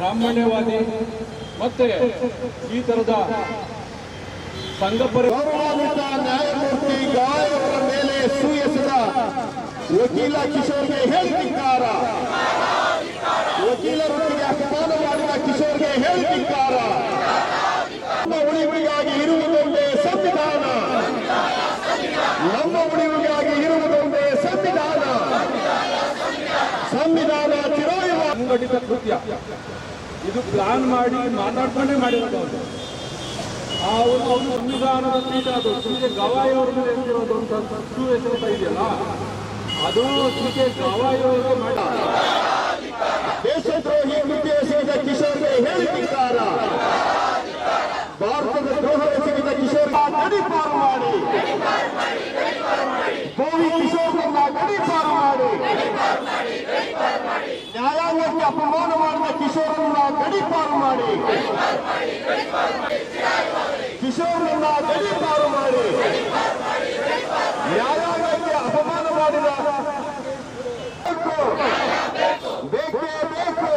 ಬ್ರಾಹ್ಮಣ್ಯವಾದಿ ಮತ್ತೆ ಈ ತರದ ಸಂಘ ಪರಿವಾರ ಗೌರವಾನ್ವಿತ ನ್ಯಾಯಮೂರ್ತಿ ಗಾಯವರ ಮೇಲೆ ಸೂಯಿಸಿದ ವಕೀಲ ಕಿಶೋರ್ಗೆ ಹೇಳಿದ್ದಾರೆ ವಕೀಲರೊಂದಿಗೆ ಅಪಮಾನ ಮಾಡಿದ ಕಿಶೋರ್ಗೆ ಹೇಳಿದ್ದಾರೆ ನಮ್ಮ ಉಳಿವಿಗಾಗಿ ಇರುವುದೊಂದೇ ಸಂವಿಧಾನ. ನಮ್ಮ ಉಳಿವಿಗಾಗಿ ಇರುವುದೊಂದೇ ಸಂವಿಧಾನ. ಸಂವಿಧಾನ ಚಿರಾಯುವ ಸಂಘಟಿತ ಕೃತ್ಯ. ಇದು ಪ್ಲಾನ್ ಮಾಡಿ ಮಾತಾಡ್ಕೊಂಡೇ ಮಾಡಿರೋದು ಅವರು. ಅವ್ರು ಸಂವಿಧಾನದ ಪೀಠ ಅದು. ಸಿ ಕೆ ಗವಾಯಿ ಅವ್ರ ಮೇಲೆ ಎತ್ತಿರೋದು ಅಂತ ಸು ಹೆಸರು ಇದೆಯಲ್ಲ? ಅದು ಸಿ ಕೆ ಗವಾಯಿ ಅವರಿಗೆ ಮಾಡಿದ್ರೋಹಿ ದೇಶದ್ರೋಹಿ ಕಿಶೋರ್ಗೆ ಹೇಳಿದ್ದಾರ ಭಾರತದ ದ್ರೋಹ ಎಸಗಿದ ಕಿಶೋರ್ ಗಡಿಪಾರು ಮಾಡಿ ಗೋವಿ ಕಿಶೋರ್ನ ಗಡಿಪಾರು ಮಾಡಿ ನ್ಯಾಯಾಂಗಕ್ಕೆ ಅಪಮಾನ ಮಾಡಿದ ಕಿಶೋರನ್ನ ಗಡಿಪಾರು ಮಾಡಿ ಕಿಶೋರನ್ನ ಗಡಿಪಾರು ಮಾಡಿ ನ್ಯಾಯಾಂಗಕ್ಕೆ ಅಪಮಾನ ಮಾಡಿದ ಬೇಕು ಬೇಕೇ ಬೇಕು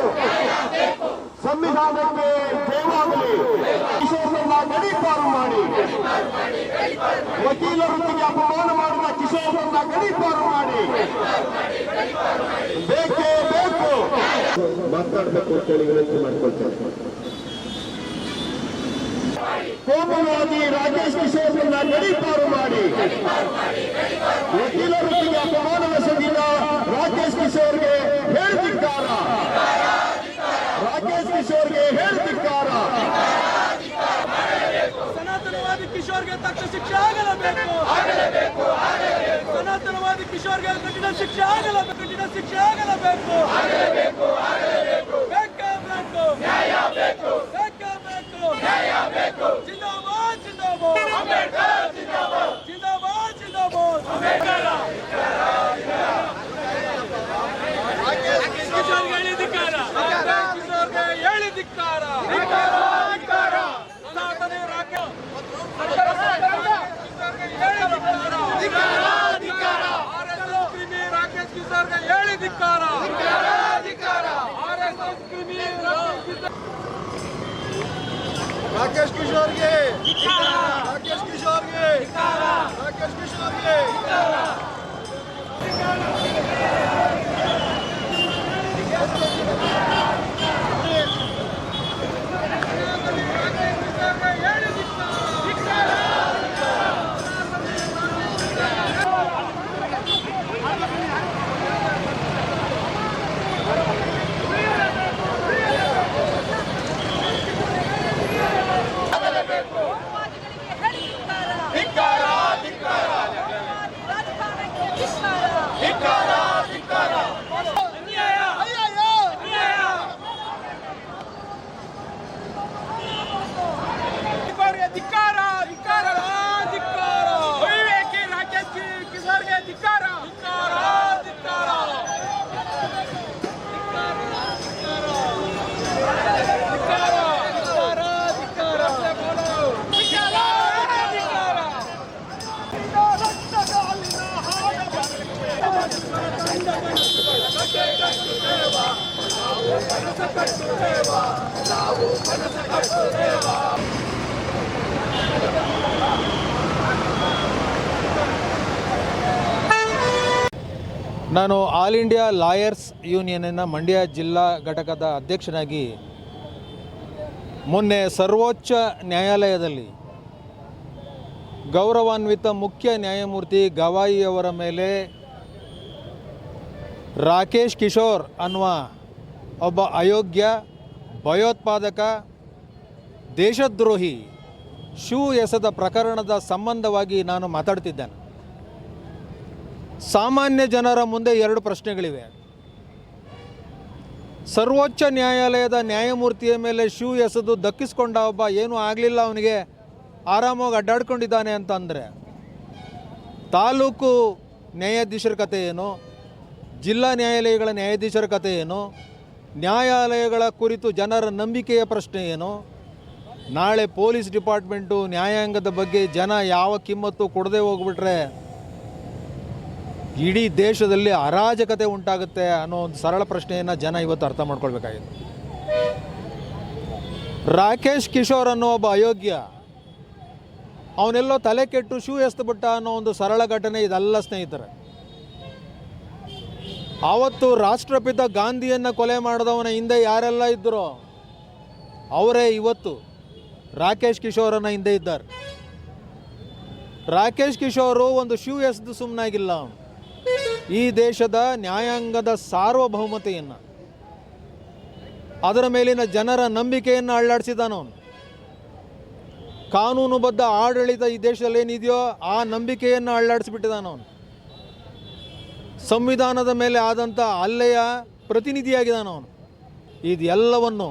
ಸಂವಿಧಾನಕ್ಕೆ ಜಯವಾಗಲಿ ಕಿಶೋರ್ನ ಗಡೀಪಾರು ಮಾಡಿ ವಕೀಲ ವೃತ್ತಿಗೆ ಅಪಮಾನ ಮಾಡಿದ ಕಿಶೋರ್ನ ಗಡೀಪಾರು ಮಾಡಿ ಬೇಕೇ ಬೇಕು ಮಾತನಾಡಬೇಕು ಅಂತ ಹೇಳಿ ವಿನಂತಿ ಮಾಡ್ಕೊಳ್ತೇನೆ ಕೋಮುವಾದಿ ರಾಕೇಶ್ ಕಿಶೋರ್ನ ಗಡಿಪಾರು ಮಾಡಿ. ವಕೀಲ ವೃತ್ತಿಗೆ ಅಪಮಾನವೆಸಗಿದ ರಾಕೇಶ್ ಕಿಶೋರ್ಗೆ ಹೇಳ್ತಿದ್ದಾರ ರಾಕೇಶ್ ಕಿಶೋರ್ಗೆ ಹೇಳ್ತಿದ್ದಾರ ಸನಾತನವಾದಿ ಕಿಶೋರ್ಗೆ ತಕ್ಕ ಶಿಕ್ಷೆ ಆಗಲೇಬೇಕು. ಸನಾತನವಾದಿ ಕಿಶೋರ್ಗೆ ಕಠಿಣ ಶಿಕ್ಷೆ ಆಗಲ್ಲ ಕಠಿಣ ಶಿಕ್ಷೆ ಆಗಲೇಬೇಕು. ಆಗಲೇಬೇಕು ಆಗಲೇಬೇಕು. ಬೇಕಾಗಬೇಕು. ಬೇಕು ಬೇಕು ಬೇಕಾಗಬೇಕು. ನ್ಯಾಯ ಬೇಕು Rakesh Kishore ke! Rakesh Kishore ke! Rakesh Kishore ke! ನಾನು ಆಲ್ ಇಂಡಿಯಾ ಲಾಯರ್ಸ್ ಯೂನಿಯನ್ನ ಮಂಡ್ಯ ಜಿಲ್ಲಾ ಘಟಕದ ಅಧ್ಯಕ್ಷನಾಗಿ ಮೊನ್ನೆ ಸರ್ವೋಚ್ಚ ನ್ಯಾಯಾಲಯದಲ್ಲಿ ಗೌರವಾನ್ವಿತ ಮುಖ್ಯ ನ್ಯಾಯಮೂರ್ತಿ ಗವಾಯಿಯವರ ಮೇಲೆ ರಾಕೇಶ್ ಕಿಶೋರ್ ಅನ್ನುವ ಒಬ್ಬ ಅಯೋಗ್ಯ ಭಯೋತ್ಪಾದಕ, ದೇಶದ್ರೋಹಿ ಶೂ ಎಸೆದ ಪ್ರಕರಣದ ಸಂಬಂಧವಾಗಿ ನಾನು ಮಾತಾಡ್ತಿದ್ದೇನೆ. ಸಾಮಾನ್ಯ ಜನರ ಮುಂದೆ ಎರಡು ಪ್ರಶ್ನೆಗಳಿವೆ. ಸರ್ವೋಚ್ಚ ನ್ಯಾಯಾಲಯದ ನ್ಯಾಯಮೂರ್ತಿಯ ಮೇಲೆ ಶೂ ಎಸೆದು ದಕ್ಕಿಸ್ಕೊಂಡ ಒಬ್ಬ ಏನೂ ಆಗಲಿಲ್ಲ ಅವನಿಗೆ, ಆರಾಮಾಗಿ ಅಡ್ಡಾಡ್ಕೊಂಡಿದ್ದಾನೆ ಅಂತಂದರೆ ತಾಲೂಕು ನ್ಯಾಯಾಧೀಶರ ಕತೆ ಏನು? ಜಿಲ್ಲಾ ನ್ಯಾಯಾಲಯಗಳ ನ್ಯಾಯಾಧೀಶರ ಕತೆ ಏನು? ನ್ಯಾಯಾಲಯಗಳ ಕುರಿತು ಜನರ ನಂಬಿಕೆಯ ಪ್ರಶ್ನೆ ಏನು? ನಾಳೆ ಪೊಲೀಸ್ ಡಿಪಾರ್ಟ್ಮೆಂಟು ನ್ಯಾಯಾಂಗದ ಬಗ್ಗೆ ಜನ ಯಾವ ಕಿಮ್ಮತ್ತು ಕೊಡದೆ ಹೋಗ್ಬಿಟ್ರೆ ಇಡೀ ದೇಶದಲ್ಲಿ ಅರಾಜಕತೆ ಉಂಟಾಗುತ್ತೆ ಅನ್ನೋ ಒಂದು ಸರಳ ಪ್ರಶ್ನೆಯನ್ನು ಜನ ಇವತ್ತು ಅರ್ಥ ಮಾಡ್ಕೊಳ್ಬೇಕಾಗಿದೆ. ರಾಕೇಶ್ ಕಿಶೋರ್ ಅನ್ನೋ ಒಬ್ಬ ಅಯೋಗ್ಯ, ಅವನೆಲ್ಲೋ ತಲೆ ಕೆಟ್ಟು ಶೂ ಎಸ್ತುಬಿಟ್ಟ ಅನ್ನೋ ಒಂದು ಸರಳ ಘಟನೆ ಇದೆಲ್ಲ ಸ್ನೇಹಿತರೆ. ಆವತ್ತು ರಾಷ್ಟ್ರಪಿತ ಗಾಂಧಿಯನ್ನು ಕೊಲೆ ಮಾಡಿದವನ ಹಿಂದೆ ಯಾರೆಲ್ಲ ಇದ್ದರು ಅವರೇ ಇವತ್ತು ರಾಕೇಶ್ ಕಿಶೋರನ ಹಿಂದೆ ಇದ್ದಾರೆ. ರಾಕೇಶ್ ಕಿಶೋರು ಒಂದು ಶೂ ಎಸ್ದು ಸುಮ್ಮನಾಗಿಲ್ಲ ಈ ದೇಶದ ನ್ಯಾಯಾಂಗದ ಸಾರ್ವಭೌಮತೆಯನ್ನು, ಅದರ ಮೇಲಿನ ಜನರ ನಂಬಿಕೆಯನ್ನು ಅಳ್ಳಾಡಿಸಿದಾನವನು. ಕಾನೂನುಬದ್ಧ ಆಡಳಿತ ಈ ದೇಶದಲ್ಲಿ ಏನಿದೆಯೋ ಆ ನಂಬಿಕೆಯನ್ನು ಅಳ್ಳಾಡಿಸ್ಬಿಟ್ಟಿದ್ದಾನವನು ಸಂವಿಧಾನದ ಮೇಲೆ ಆದಂಥ ಹಲ್ಲೆಯ ಪ್ರತಿನಿಧಿಯಾಗಿದ್ದಾನವನು ಇದೆಲ್ಲವನ್ನು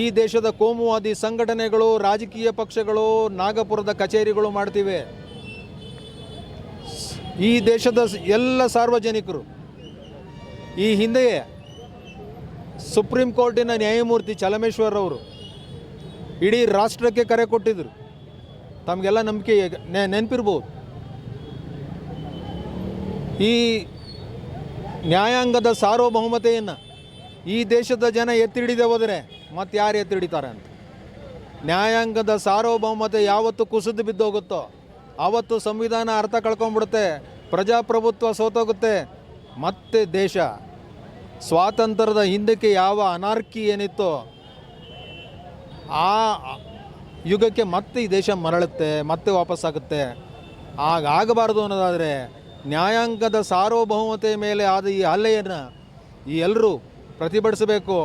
ಈ ದೇಶದ ಕೋಮುವಾದಿ ಸಂಘಟನೆಗಳು, ರಾಜಕೀಯ ಪಕ್ಷಗಳು, ನಾಗಪುರದ ಕಚೇರಿಗಳು ಮಾಡ್ತಿವೆ. ಈ ದೇಶದ ಎಲ್ಲ ಸಾರ್ವಜನಿಕರು. ಈ ಹಿಂದೆಯೇ ಸುಪ್ರೀಂ ಕೋರ್ಟಿನ ನ್ಯಾಯಮೂರ್ತಿ ಚಲಮೇಶ್ವರ್ ಅವರು ಇಡೀ ರಾಷ್ಟ್ರಕ್ಕೆ ಕರೆ ಕೊಟ್ಟಿದ್ದರು ತಮಗೆಲ್ಲ ನಂಬಿಕೆ ನೆನಪಿರ್ಬೋದು. ಈ ನ್ಯಾಯಾಂಗದ ಸಾರ್ವಭೌಮತೆಯನ್ನು ಈ ದೇಶದ ಜನ ಎತ್ತಿಡಿದೆ ಹೋದರೆ ಮತ್ತೆ ಯಾರು ಎತ್ತಿ ಹಿಡಿತಾರೆ ಅಂತ? ನ್ಯಾಯಾಂಗದ ಸಾರ್ವಭೌಮತೆ ಯಾವತ್ತು ಕುಸಿದು ಬಿದ್ದೋಗುತ್ತೋ ಆವತ್ತು ಸಂವಿಧಾನ ಅರ್ಥ ಕಳ್ಕೊಂಡ್ಬಿಡುತ್ತೆ, ಪ್ರಜಾಪ್ರಭುತ್ವ ಸೋತೋಗುತ್ತೆ, ಮತ್ತೆ ದೇಶ ಸ್ವಾತಂತ್ರ್ಯದ ಹಿಂದಕ್ಕೆ ಯಾವ ಅನಾರ್ಕಿ ಏನಿತ್ತೋ ಆ ಯುಗಕ್ಕೆ ಮತ್ತೆ ಈ ದೇಶ ಮರಳುತ್ತೆ, ಮತ್ತೆ ವಾಪಸ್ಸಾಗುತ್ತೆ. ಆಗಬಾರ್ದು ಅನ್ನೋದಾದರೆ ನ್ಯಾಯಾಂಗದ ಸಾರ್ವಭೌಮತೆ ಮೇಲೆ ಆದ ಈ ಹಲ್ಲೆಯನ್ನು ಈ ಎಲ್ಲರೂ ಪ್ರತಿಭಟಿಸಬೇಕು.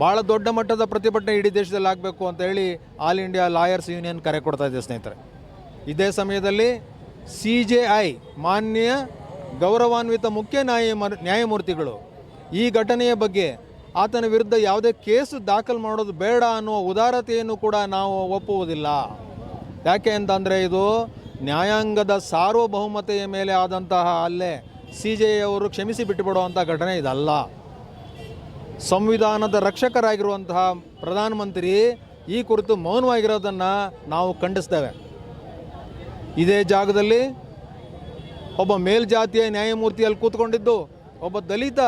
ಭಾಳ ದೊಡ್ಡ ಮಟ್ಟದ ಪ್ರತಿಭಟನೆ ಇಡೀ ದೇಶದಲ್ಲಿ ಆಗಬೇಕು ಅಂತ ಹೇಳಿ ಆಲ್ ಇಂಡಿಯಾ ಲಾಯರ್ಸ್ ಯೂನಿಯನ್ ಕರೆ ಕೊಡ್ತಾ ಇದೆ ಸ್ನೇಹಿತರೆ. ಇದೇ ಸಮಯದಲ್ಲಿ ಸಿ ಜೆ ಐ ಮಾನ್ಯ ಗೌರವಾನ್ವಿತ ಮುಖ್ಯ ನ್ಯಾಯ ನ್ಯಾಯಮೂರ್ತಿಗಳು ಈ ಘಟನೆಯ ಬಗ್ಗೆ ಆತನ ವಿರುದ್ಧ ಯಾವುದೇ ಕೇಸು ದಾಖಲು ಮಾಡೋದು ಬೇಡ ಅನ್ನುವ ಉದಾರತೆಯನ್ನು ಕೂಡ ನಾವು ಒಪ್ಪುವುದಿಲ್ಲ. ಯಾಕೆ ಅಂತಂದರೆ ಇದು ನ್ಯಾಯಾಂಗದ ಸಾರ್ವಭೌಮತೆಯ ಮೇಲೆ ಆದಂತಹ ಅಲ್ಲೇ ಸಿ ಜೆ ಅವರು ಕ್ಷಮಿಸಿ ಬಿಟ್ಟುಬಿಡುವಂಥ ಘಟನೆ ಇದಲ್ಲ. ಸಂವಿಧಾನದ ರಕ್ಷಕರಾಗಿರುವಂತಹ ಪ್ರಧಾನಮಂತ್ರಿ ಈ ಕುರಿತು ಮೌನವಾಗಿರೋದನ್ನು ನಾವು ಖಂಡಿಸ್ತೇವೆ. ಇದೇ ಜಾಗದಲ್ಲಿ ಒಬ್ಬ ಮೇಲ್ಜಾತಿಯ ನ್ಯಾಯಮೂರ್ತಿಯಲ್ಲಿ ಕೂತ್ಕೊಂಡಿದ್ದು, ಒಬ್ಬ ದಲಿತ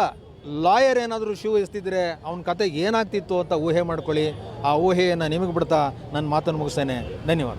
ಲಾಯರ್ ಏನಾದರೂ ಶೂ ಎಸ್ತಿದ್ರೆ ಅವನ ಕತೆ ಏನಾಗ್ತಿತ್ತು ಅಂತ ಊಹೆ ಮಾಡ್ಕೊಳ್ಳಿ. ಆ ಊಹೆಯನ್ನು ನಿಮಗೆ ಬಿಡ್ತಾ ನನ್ನ ಮಾತನ್ನು ಮುಗಿಸ್ತೇನೆ. ಧನ್ಯವಾದ.